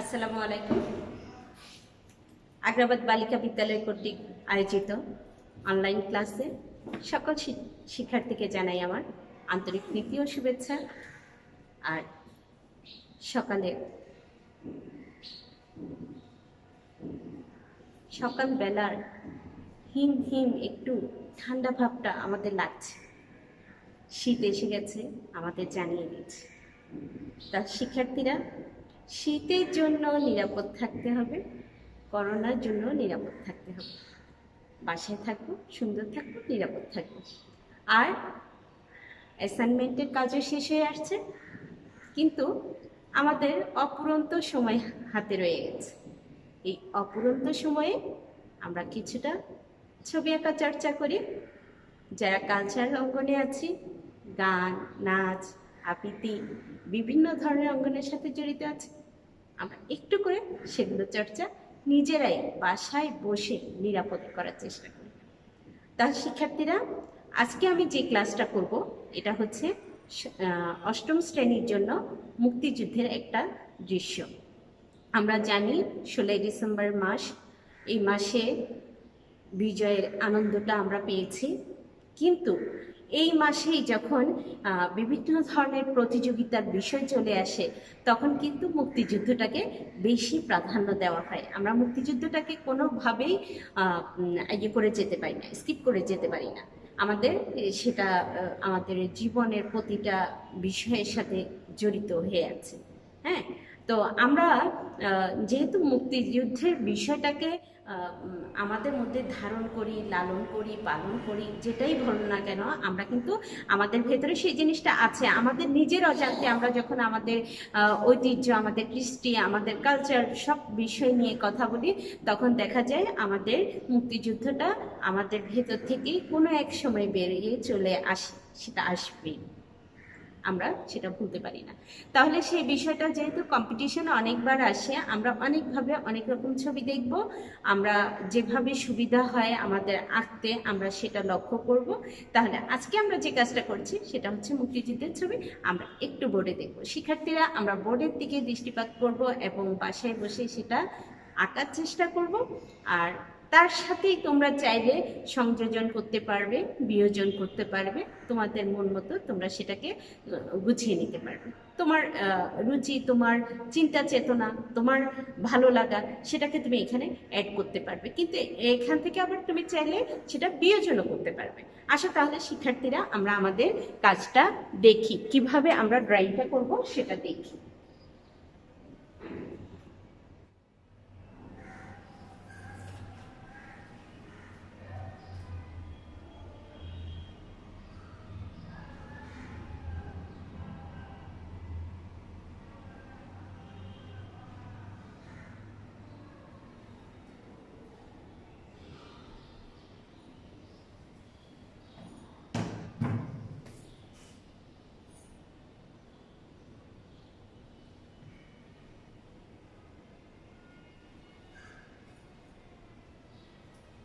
আসসালামু আলাইকুম। আগ্রাবাদ বালিকা বিদ্যালয় কর্তৃক আয়োজিত অনলাইন ক্লাসে সকল শিক্ষার্থীকে জানাই আমার আন্তরিক প্রীতি ও শুভেচ্ছা। আর সকালে সকালবেলার হিম হিম একটু ঠান্ডা ভাবটা আমাদের লাগছে। শীত এসে গেছে, আমাদের জানিয়ে দিচ্ছে। তার শিক্ষার্থীরা শীতের জন্য নিরাপদ থাকতে হবে, করোনার জন্য নিরাপদ থাকতে হবে। বাসায় থাকব সুন্দর থাকব নিরাপদ থাকব আর অ্যাসাইনমেন্টের কাজও শেষ হয়ে আসছে, কিন্তু আমাদের অপুরন্ত সময় হাতে রয়ে গেছে। এই অপুরন্ত সময়ে আমরা কিছুটা ছবি আঁকা চর্চা করি, যারা কালচার অঙ্গনে আছি, গান, নাচ আবৃত্তি বিভিন্ন ধরনের অঙ্গনের সাথে জড়িত আছে। আমরা একটু করে সেগুলো চর্চা নিজেরাই বাসায় বসে নিরাপদে করার চেষ্টা করি। তার শিক্ষার্থীরা, আজকে আমি যে ক্লাসটা করব, এটা হচ্ছে অষ্টম শ্রেণির জন্য মুক্তিযুদ্ধের একটা দৃশ্য। আমরা জানি, ষোলোই ডিসেম্বর মাস, এই মাসে বিজয়ের আনন্দটা আমরা পেয়েছি। কিন্তু এই মাসেই যখন বিভিন্ন ধরনের প্রতিযোগিতার বিষয় চলে আসে, তখন কিন্তু মুক্তিযুদ্ধটাকে বেশি প্রাধান্য দেওয়া হয়। আমরা মুক্তিযুদ্ধটাকে কোনোভাবেই ইয়ে করে যেতে পারি না, স্কিপ করে যেতে পারি না। আমাদের সেটা আমাদের জীবনের প্রতিটা বিষয়ের সাথে জড়িত হয়ে আছে। হ্যাঁ? তো আমরা যেহেতু মুক্তিযুদ্ধের বিষয়টাকে আমাদের মধ্যে ধারণ করি, লালন করি, পালন করি, যেটাই বলুন না কেন, আমরা কিন্তু আমাদের ভেতরে সেই জিনিসটা আছে। আমাদের নিজের অজান্তে আমরা যখন আমাদের ঐতিহ্য, আমাদের কৃষ্টি, আমাদের কালচার সব বিষয় নিয়ে কথা বলি, তখন দেখা যায় আমাদের মুক্তিযুদ্ধটা আমাদের ভেতর থেকেই কোনো এক সময় বেরিয়ে চলে আসে, সেটা আসবেই। আমরা সেটা ভুলতে পারি না। তাহলে সেই বিষয়টা যেহেতু কম্পিটিশনে অনেকবার আসে, আমরা অনেকভাবে অনেক রকম ছবি দেখব, আমরা যেভাবে সুবিধা হয় আমাদের আঁকতে আমরা সেটা লক্ষ্য করব। তাহলে আজকে আমরা যে কাজটা করছি সেটা হচ্ছে মুক্তিযুদ্ধের ছবি, আমরা একটু বোর্ডে দেখব। শিক্ষার্থীরা, আমরা বোর্ডের দিকে দৃষ্টিপাত করব এবং বাসায় বসে সেটা আঁকার চেষ্টা করব। আর তার সাথেই তোমরা চাইলে সংযোজন করতে পারবে, বিয়োজন করতে পারবে। তোমাদের মন মতো তোমরা সেটাকে গুছিয়ে নিতে পারবে। তোমার রুচি, তোমার চিন্তা চেতনা, তোমার ভালো লাগা, সেটাকে তুমি এখানে অ্যাড করতে পারবে। কিন্তু এখান থেকে আবার তুমি চাইলে সেটা বিয়োজনও করতে পারবে। আসো তাহলে শিক্ষার্থীরা আমরা আমাদের কাজটা দেখি। কীভাবে আমরা ড্রয়িংটা করব সেটা দেখি।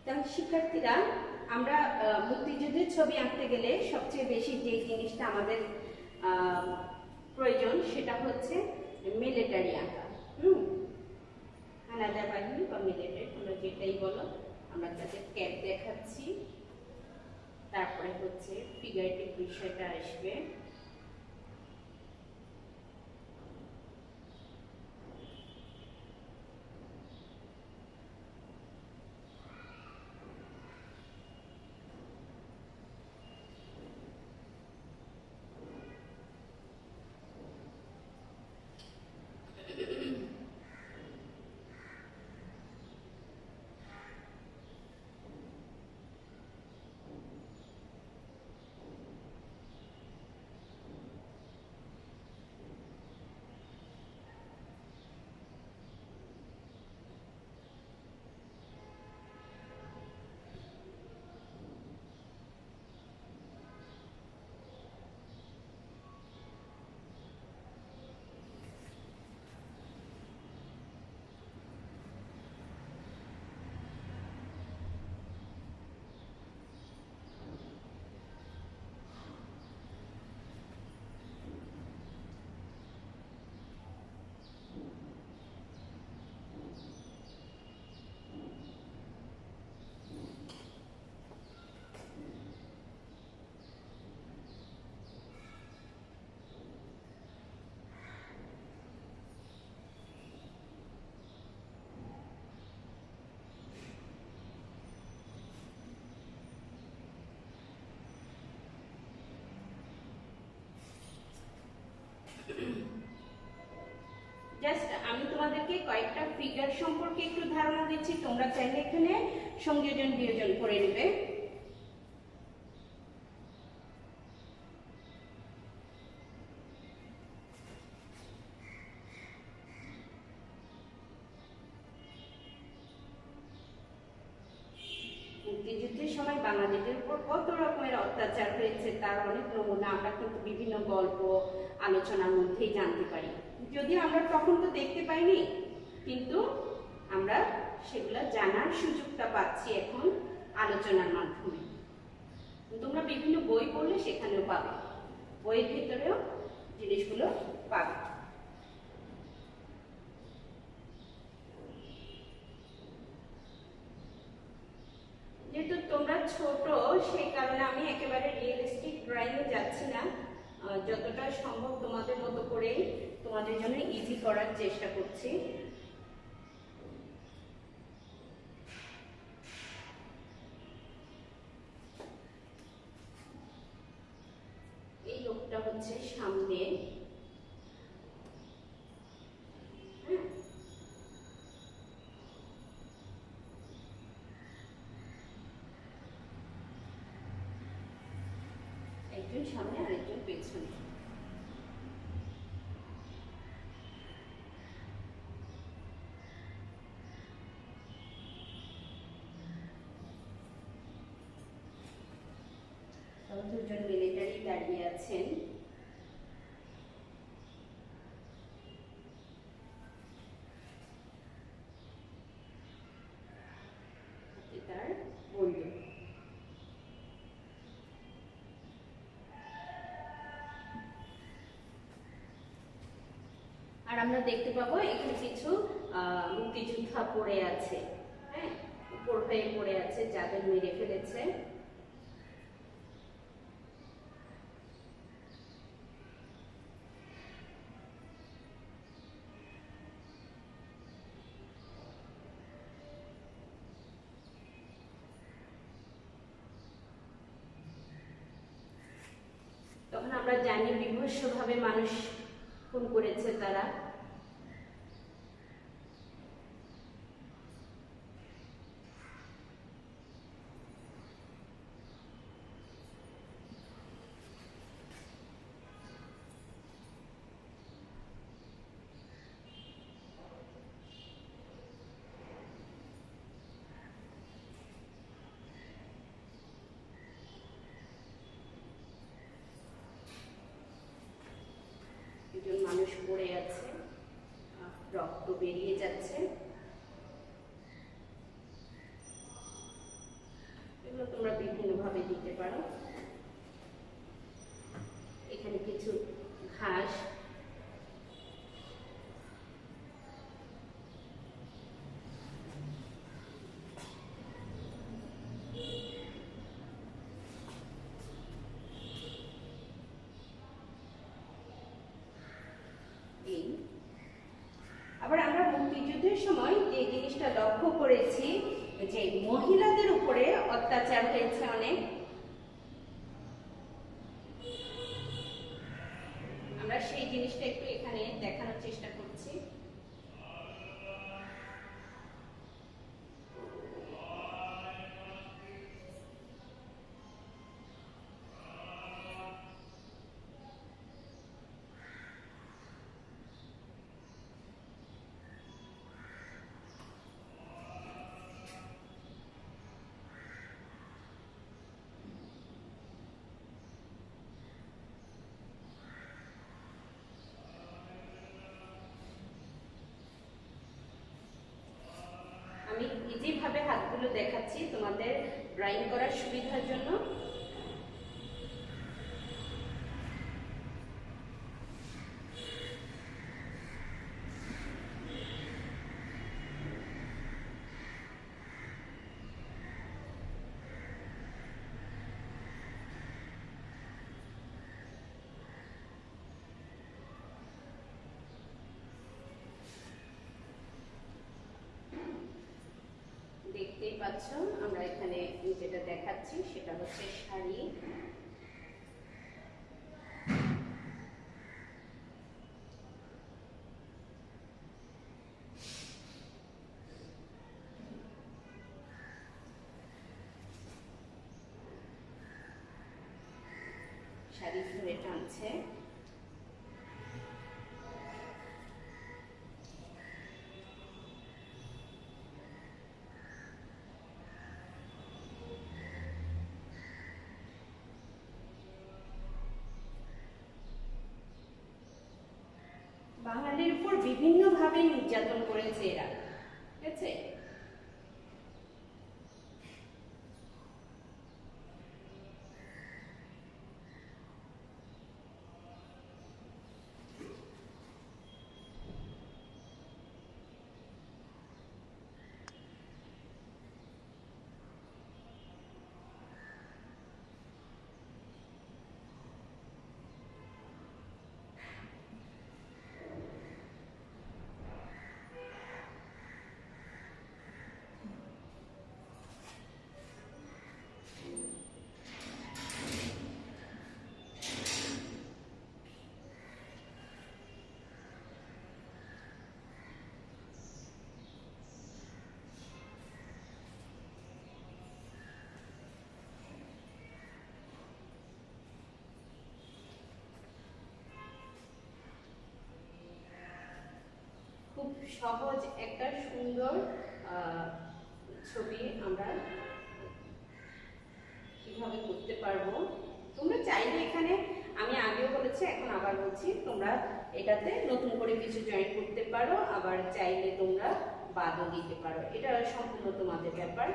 তাহলে শিক্ষার্থীরা, আমরা মুক্তিযুদ্ধের ছবি আঁকতে গেলে সবচেয়ে বেশি যে জিনিসটা আমাদের প্রয়োজন সেটা হচ্ছে মিলিটারি আঁকা। হুম? হানাদার বাহিনী বা মিলিটারি তোমরা যেটাই বলো, আমরা তাদের ক্যাপ দেখাচ্ছি। তারপরে হচ্ছে ফিগারেটিভ বিষয়টা আসবে। জাস্ট আমি তোমাদেরকে কয়েকটা ফিগার সম্পর্কে একটু ধারণা দিচ্ছি। তোমরা চাইলে এখানে সংযোজন বিয়োজন করে নেবে মুক্তিযুদ্ধের সময় বাঙালিদের উপর কত রকমের অত্যাচার হয়েছে তার অনেক নমুনা আমরা কিন্তু বিভিন্ন গল্প আলোচনার মধ্যেই জানতে পারি যদিও আমরা তখন তো দেখতে পাইনি, কিন্তু আমরা সেগুলো জানার সুযোগটা পাচ্ছি এখন আলোচনার মাধ্যমে। তোমরা বিভিন্ন বই পড়লে সেখানেও পাবে। বইয়ের ভিতরেও জিনিসগুলো পাবে। যেহেতু তোমরা ছোট, সেই কারণে আমি একেবারে রিয়েলিস্টিক ড্রয়িংয়ে যাচ্ছি না। যতটা সম্ভব তোমাদের মতো করে তোমাদের জন্য ইজি করার চেষ্টা করছি এই লোকটা হচ্ছে সামনে হ্যাঁ একজন সামনে আর একজন পেছনে তাও দুজন মিলিটারি দাঁড়িয়ে আছেন। আর আমরা দেখতে পাবো এখানে কিছু মুক্তিযোদ্ধা পড়ে আছে। হ্যাঁ হয়ে পড়ে আছে, যাদের মেরে ফেলেছে তখন আমরা জানি বিভৎসভাবে মানুষ খুন করেছে তারা। দুজন মানুষ পড়ে আছে রক্ত বেরিয়ে যাচ্ছে এগুলো তোমরা বিভিন্ন ভাবে দিতে পারো এখানে কিছু ঘাস এই আবার আমরা মুক্তিযুদ্ধের সময় যে জিনিসটা লক্ষ্য করেছি যে মহিলাদের উপরে অত্যাচার হয়েছে অনেক। আমি ইজি ভাবে হাতগুলো দেখাচ্ছি তোমাদের ড্রয়িং করার সুবিধার জন্য। পাচ্ছ আমরা এখানে যেটা দেখাচ্ছি সেটা হচ্ছে শাড়ি। শাড়ি ধরে টানছে। বাঙালির উপর বিভিন্নভাবে নির্যাতন করেছে এরা ঠিক আছে খুব সহজ একটা সুন্দর ছবি আমরা কীভাবে করতে পারব? তোমরা চাইলে এখানে, আমি আগেও বলেছি, এখন আবার বলছি, তোমরা এটাতে নতুন করে কিছু জয়েন করতে পারো, আবার চাইলে তোমরা বাদও দিতে পারো। এটা সম্পূর্ণ তোমাদের ব্যাপার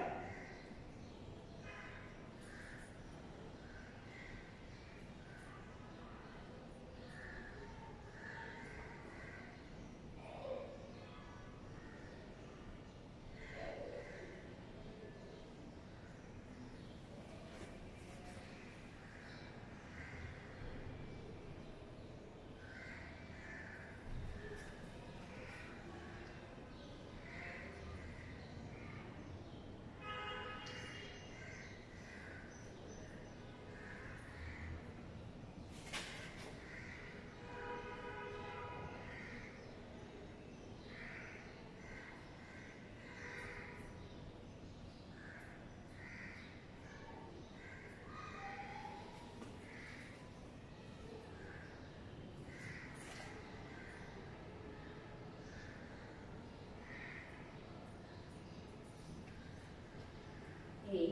এই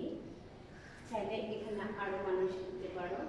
চাইলে এখানে আরও মানুষ দিতে পারো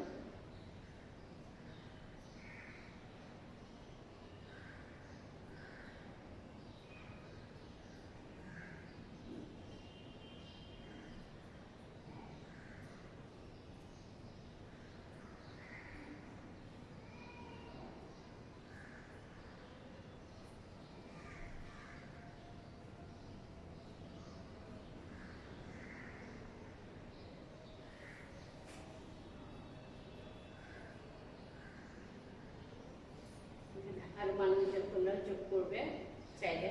এখানে আরও মানুষজন তোমরা যোগ করবে চাইলে।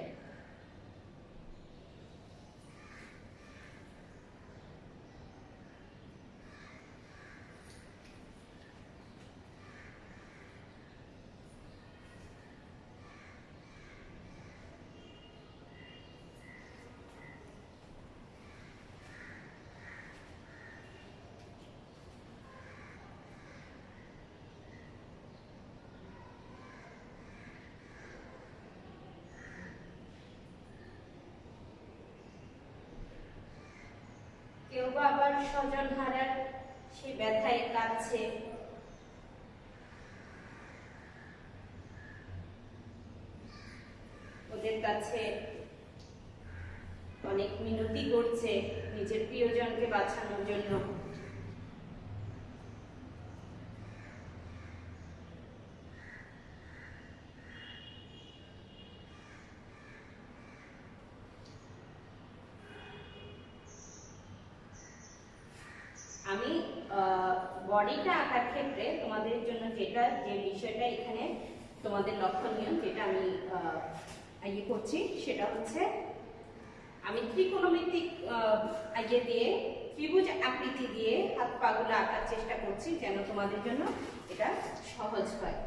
কেউ আবার স্বজন হারার সে ব্যথায় কাঁদছে। ওদের কাছে অনেক মিনতি করছে নিজের প্রিয়জনকে বাঁচানোর জন্য আমি বডিটা আঁকার ক্ষেত্রে তোমাদের জন্য যেটা, যে বিষয়টা এখানে তোমাদের লক্ষণীয়, যেটা আমি ইয়ে করছি, সেটা হচ্ছে আমি ত্রিকোণমিতিক ইয়ে দিয়ে, ত্রিভুজ আকৃতি দিয়ে হাত পাগুলো আঁকার চেষ্টা করছি যেন তোমাদের জন্য এটা সহজ হয়।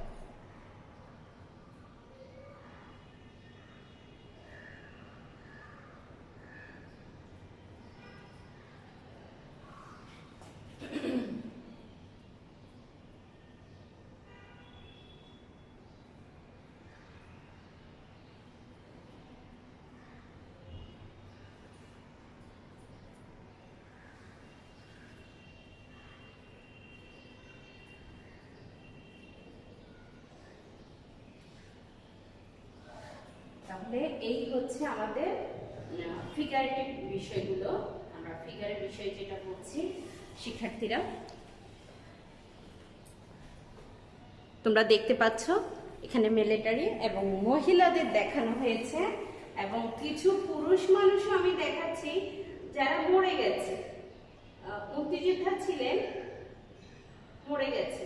তাহলে এই হচ্ছে আমাদের ফিগারেটিভ বিষয়গুলো। আমরা ফিগারের বিষয় যেটা বলছি, শিক্ষার্থীরা। তোমরা দেখতে পাচ্ছ, এখানে মিলিটারি এবং মহিলাদের দেখানো হয়েছে, এবং কিছু পুরুষ মানুষও আমি দেখাচ্ছি যারা মরে গেছে। মুক্তিযোদ্ধা ছিলেন, মরে গেছে।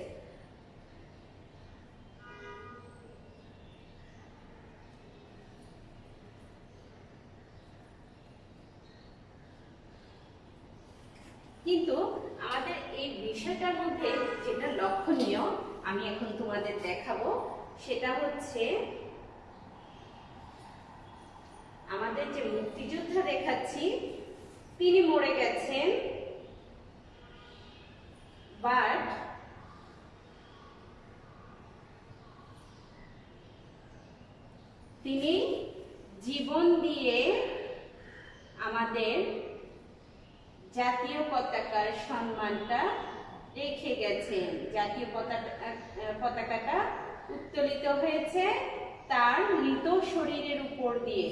কিন্তু আমাদের এই বিষয়টার মধ্যে যেটা লক্ষণীয়, আমি এখন তোমাদের দেখাবো, সেটা হচ্ছে আমাদের যে মুক্তিযোদ্ধা দেখাচ্ছি, তিনি মরে গেছেন, বাট তিনি জীবন দিয়ে আমাদের জাতীয় পতাকার সম্মানটা রেখে গেছেন। জাতীয় পতাকা পতাকাটা উত্তোলিত হয়েছে তার মৃত শরীরের উপর দিয়ে।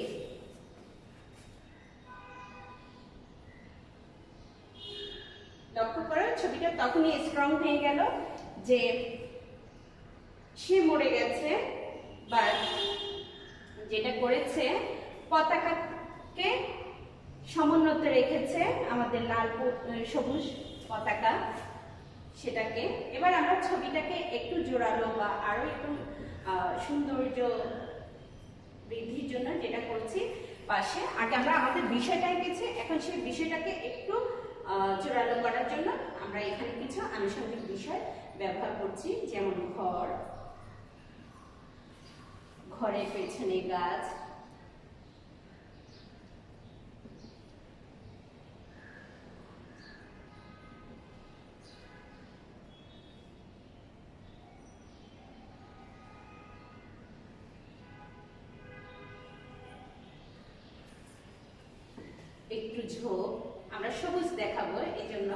লক্ষ্য করো, ছবিটা তখনই স্ট্রং হয়ে গেল যে সে মরে গেছে বা যেটা করেছে, পতাকাকে সমুন্নত রেখেছে আমাদের লাল সবুজ পতাকা সেটাকে। এবার আমরা ছবিটাকে একটু জোরালো বা আরও একটু সৌন্দর্য বৃদ্ধির জন্য যেটা করছি, পাশে। আগে আমরা আমাদের বিষয়টাই গেছি এখন সেই বিষয়টাকে একটু জোরালো করার জন্য আমরা এখানে কিছু আনুষঙ্গিক বিষয় ব্যবহার করছি, যেমন ঘর, ঘরের পেছনে গাছ একটু ঝোপ, আমরা সবুজ দেখাবো এই জন্য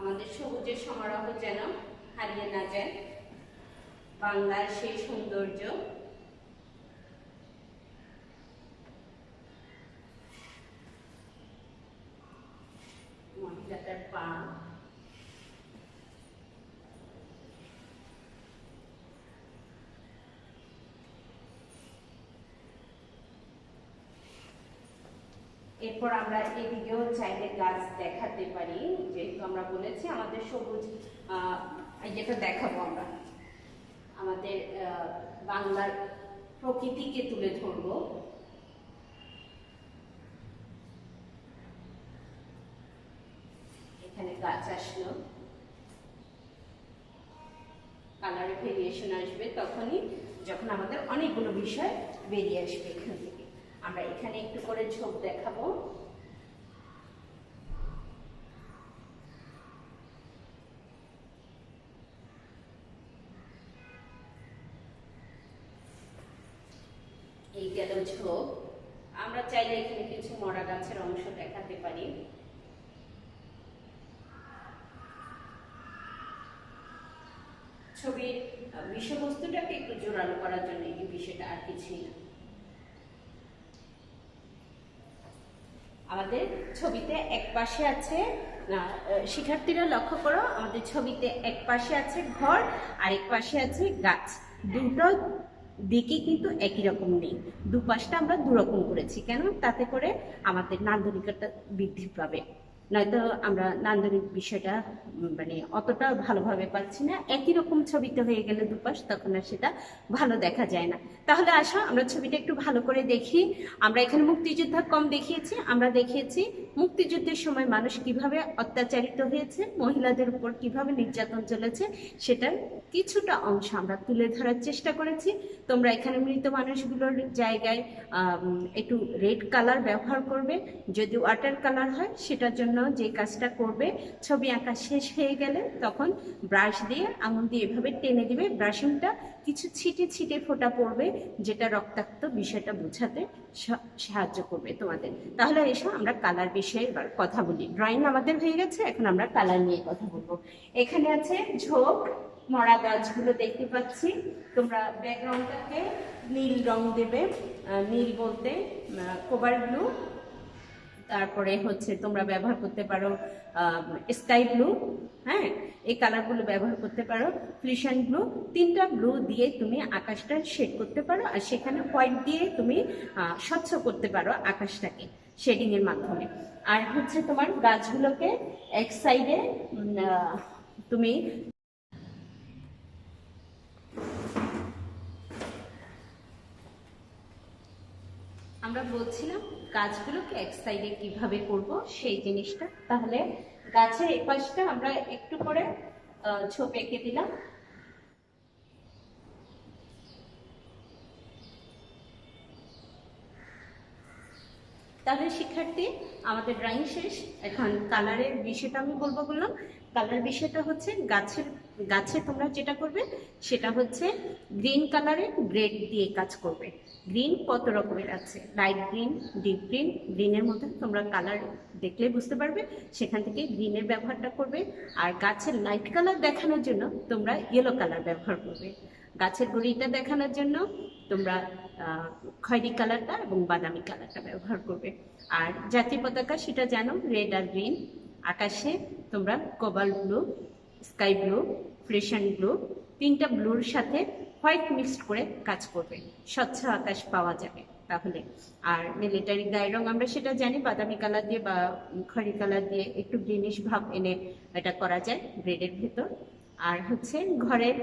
আমাদের সবুজের সমারোহ যেন হারিয়ে না যায়। বাংলার সেই সৌন্দর্য। এরপর আমরা এদিকেও চাইলে গাছ দেখাতে পারি যেহেতু আমরা বলেছি আমাদের সবুজ আহ, যেটা দেখাবো আমরা। আমাদের বাংলার প্রকৃতিকে তুলে ধরবো। এখানে গাছ আসলো। কালারের ভেরিয়েশন আসবে তখনই যখন আমাদের অনেকগুলো বিষয় বেরিয়ে আসবে এখান। আমরা এখানে একটু করে ঝোপ দেখাবো। এই গেল ঝোপ। আমরা চাইলে এখানে কিছু মরা গাছের অংশ দেখাতে পারি। ছবির বিষয়বস্তুটাকে একটু জোরালো করার জন্য এই বিষয়টা আর কিছুই না। আমাদের ছবিতে এক পাশে আছে শিক্ষার্থীরা লক্ষ্য করো, আমাদের ছবিতে এক পাশে আছে ঘর আর এক পাশে আছে গাছ। দুটো দিকে কিন্তু একই রকম নেই। দুপাশটা আমরা দুরকম করেছি। কেন? তাতে করে আমাদের নান্দনিকতা বৃদ্ধি পাবে। নয়তো আমরা নান্দনিক বিষয়টা মানে অতটা ভালোভাবে পাচ্ছি না। একই রকম ছবিতে হয়ে গেলে দুপাশ, তখন আর সেটা ভালো দেখা যায় না। তাহলে আসো, আমরা ছবিটা একটু ভালো করে দেখি। আমরা এখানে মুক্তিযোদ্ধা কম দেখিয়েছি, আমরা দেখিয়েছি মুক্তিযুদ্ধের সময় মানুষ কীভাবে অত্যাচারিত হয়েছে, মহিলাদের উপর কীভাবে নির্যাতন চলেছে, সেটার কিছুটা অংশ আমরা তুলে ধরার চেষ্টা করেছি। তোমরা এখানে মৃত মানুষগুলোর জায়গায় একটু রেড কালার ব্যবহার করবে। যদি ওয়াটার কালার হয়, সেটার জন্য যে কাজটা করবে, ছবি আঁকা শেষ হয়ে গেলে তখন ব্রাশ দিয়ে আঙুল দিয়ে এভাবে টেনে দিবে। ব্রাশিংটা কিছু ছিটে ছিটে ফোটা পড়বে, যেটা রক্তাক্ত বিষয়টা বোঝাতে সাহায্য করবে তোমাদের। তাহলে এসো আমরা কালার বিষয়ে এবার কথা বলি। ড্রয়িং আমাদের হয়ে গেছে, এখন আমরা কালার নিয়ে কথা বলব। এখানে আছে ঝোপ, মরা গাছগুলো দেখতে পাচ্ছি। তোমরা ব্যাকগ্রাউন্ডটাকে নীল রং দেবে নীল বলতে কোভার ব্লু তারপরে হচ্ছে তোমরা ব্যবহার করতে পারো স্কাই ব্লু হ্যাঁ? এই কালারগুলো ব্যবহার করতে পারো ফ্লিশন ব্লু তিনটা ব্লু দিয়ে তুমি আকাশটা শেড করতে পারো আর সেখানে হোয়াইট দিয়ে তুমি স্বচ্ছ করতে পারো আকাশটাকে শেডিং এর মাধ্যমে। আর হচ্ছে তোমার গাছগুলোকে এক সাইডে তুমি আমরা বলছিলাম গাছগুলোকে এক সাইডে কীভাবে করব সেই জিনিসটা। তাহলে গাছের এই পাশটা আমরা একটু করে ছোপ এঁকে দিলাম। তাহলে শিক্ষার্থী, আমাদের ড্রয়িং শেষ। এখন কালারের বিষয়টা আমি বলব বললাম। কালার বিষয়টা হচ্ছে গাছের, গাছে তোমরা যেটা করবে, সেটা হচ্ছে গ্রিন কালারের গ্রেড দিয়ে কাজ করবে। গ্রিন কত রকমের আছে? লাইট গ্রিন ডিপ গ্রিন গ্রিনের মধ্যে তোমরা কালার দেখলে বুঝতে পারবে। সেখান থেকে গ্রিনের ব্যবহারটা করবে। আর গাছের লাইট কালার দেখানোর জন্য তোমরা ইয়েলো কালার ব্যবহার করবে। গাছের গুঁড়িটা দেখানোর জন্য তোমরা খয়েরি কালারটা এবং বাদামি কালারটা ব্যবহার করবে। আর জাতীয় পতাকা সেটা জানো রেড আর গ্রিন। আকাশে তোমরা cobalt blue, sky blue, Prussian blue, তিনটা ব্লুর সাথে হোয়াইট মিক্সড করে কাজ করবে। স্বচ্ছ আকাশ পাওয়া যাবে তাহলে। আর মিলিটারি গায়ের রং আমরা সেটা জানি, বাদামি কালার দিয়ে বা খড়ি কালার দিয়ে একটু গ্রিনিশ ভাব এনে এটা করা যায় ব্রেডের ভেতর। আর হচ্ছে ঘরের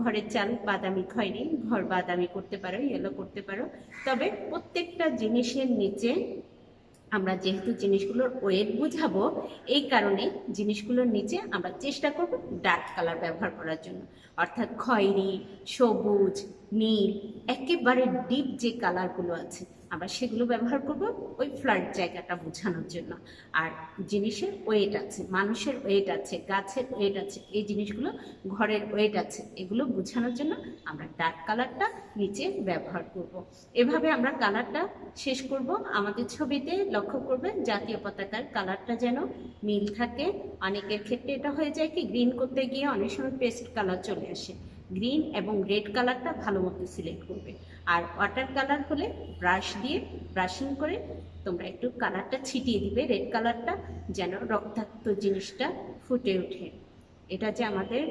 ঘরের চাল, বাদামি খয়েরি, ঘর বাদামি করতে পারো ইয়েলো করতে পারো। তবে প্রত্যেকটা জিনিসের নিচে আমরা যেহেতু জিনিসগুলোর ওয়েট বুঝাবো, এই কারণে জিনিসগুলোর নিচে আমরা চেষ্টা করব ডার্ক কালার ব্যবহার করার জন্য। অর্থাৎ খয়েরি, সবুজ, নীল, একেবারে ডিপ যে কালারগুলো আছে আমরা সেগুলো ব্যবহার করব ওই ফ্লাড জায়গাটা বোঝানোর জন্য। আর জিনিসের ওয়েট আছে, মানুষের ওয়েট আছে, গাছের ওয়েট আছে, এই জিনিসগুলো ঘরের ওয়েট আছে, এগুলো বোঝানোর জন্য আমরা ডার্ক কালারটা নিচে ব্যবহার করব। এভাবে আমরা কালারটা শেষ করব। আমাদের ছবিতে লক্ষ্য করবে জাতীয় পতাকার কালারটা যেন মিল থাকে। অনেকের ক্ষেত্রে এটা হয়ে যায় কি গ্রিন করতে গিয়ে অনেক সময় পেস্ট কালার চলে আসে। গ্রিন এবং রেড কালারটা ভালো মতো সিলেক্ট করবে। আর ওয়াটার কালার হলে ব্রাশ দিয়ে ব্রাশিং করে তোমরা একটু কালারটা ছিটিয়ে দিবে রেড কালারটা যেন রক্তাক্ত জিনিসটা ফুটে ওঠে। এটা যে আমাদের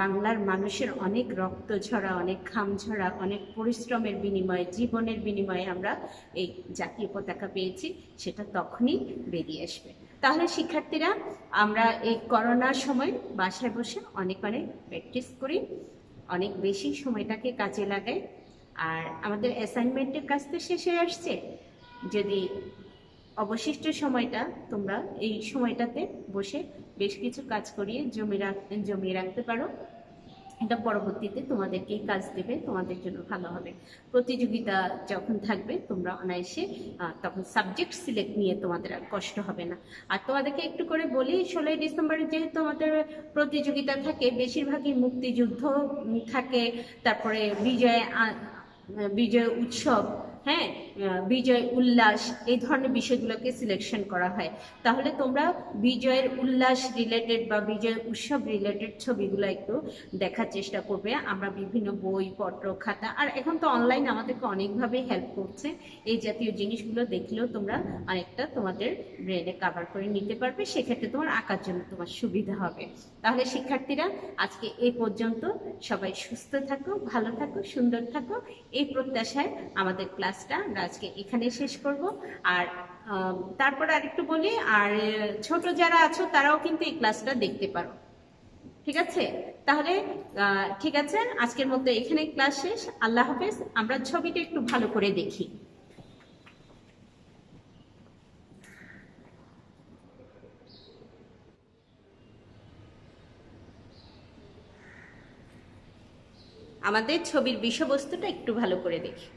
বাংলার মানুষের অনেক রক্ত ঝরা, অনেক ঘাম ঝরা, অনেক পরিশ্রমের বিনিময়ে, জীবনের বিনিময়ে আমরা এই জাতীয় পতাকা পেয়েছি, সেটা তখনই বেরিয়ে আসবে। তাহলে শিক্ষার্থীরা, আমরা এই করোনার সময় বাসায় বসে অনেক অনেক প্র্যাকটিস করি, অনেক বেশি সময়টাকে কাজে লাগাই। আর আমাদের অ্যাসাইনমেন্টের কাজ তো শেষ আসছে। যদি অবশিষ্ট সময়টা তোমরা এই সময়টাতে বসে বেশ কিছু কাজ করিয়ে জমি জমিয়ে রাখতে পারো, এটা পরবর্তীতে তোমাদেরকে কাজ দেবে, তোমাদের জন্য ভালো হবে। প্রতিযোগিতা যখন থাকবে, তোমরা অনায়াসে তখন সাবজেক্ট সিলেক্ট নিয়ে তোমাদের আর কষ্ট হবে না। আর তোমাদেরকে একটু করে বলি, ষোলোই ডিসেম্বরে যেহেতু আমাদের প্রতিযোগিতা থাকে, বেশিরভাগই মুক্তিযুদ্ধ থাকে। তারপরে বিজয় বিজয় উৎসব হ্যাঁ আহ, বিজয়, উল্লাস এই ধরনের বিষয়গুলোকে সিলেকশন করা হয়। তাহলে তোমরা বিজয়ের উল্লাস রিলেটেড বা বিজয় উৎসব রিলেটেড ছবিগুলো একটু দেখার চেষ্টা করবে। আমরা বিভিন্ন বই, পত্র, খাতা আর এখন তো অনলাইন আমাদেরকে অনেকভাবে হেল্প করছে। এই জাতীয় জিনিসগুলো দেখলেও তোমরা অনেকটা তোমাদের ব্রেনে কাভার করে নিতে পারবে। সেক্ষেত্রে তোমার আঁকার জন্য তোমার সুবিধা হবে। তাহলে শিক্ষার্থীরা, আজকে এই পর্যন্ত। সবাই সুস্থ থাকো, ভালো থাকো, সুন্দর থাকো। এই প্রত্যাশায় আমাদের ক্লাসটা আজকে এখানে শেষ করব। আর তারপর আরেকটু বলি, আর ছোট যারা আছো তারাও কিন্তু এই ক্লাসটা দেখতে পারো। ঠিক আছে? তাহলে ঠিক আছে, আজকের মতো এখানে ক্লাস শেষ। আল্লাহ হাফেজ, আমরা ছবিটা একটু ভালো করে দেখি। আমাদের ছবির বিষয়বস্তুটা একটু ভালো করে দেখি।